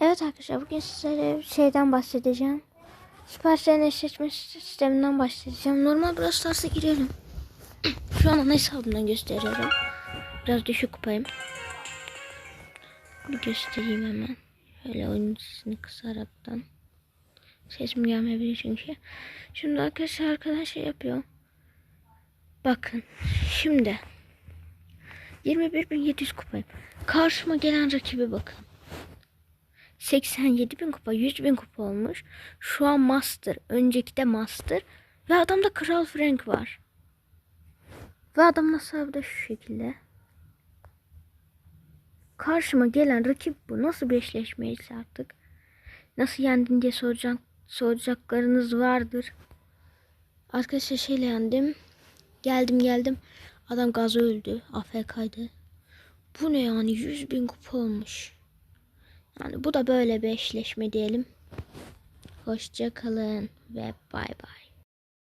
Evet arkadaşlar bugün sizlere şeyden bahsedeceğim. Siparişlerin eşleşme sisteminden bahsedeceğim. Normal Brawl Stars'a girelim. Şu an ana hesabımdan gösteriyorum. Biraz düşük kupayım. Bunu göstereyim hemen. Şöyle oyun sesini kısaraktan. Sesim gelmeyebilir çünkü. Şimdi arkadaşlar arkadaş şey yapıyor. Bakın. Şimdi. 21.700 kupayım. Karşıma gelen rakibe bakın. 87 bin kupa, 100 bin kupa olmuş. Şu an Master. Önceki de Master. Ve adamda Kral Frank var. Ve adamın hesabı da şu şekilde. Karşıma gelen rakip bu. Nasıl bir eşleşmeyse artık. Nasıl yendin diye soracak, soracaklarınız vardır. Arkadaşlar şeyle yendim. Geldim geldim. Adam gaz öldü. AFK'ydı. Bu ne yani 100 bin kupa olmuş. Yani bu da böyle bir eşleşme diyelim. Hoşça kalın ve bay bay.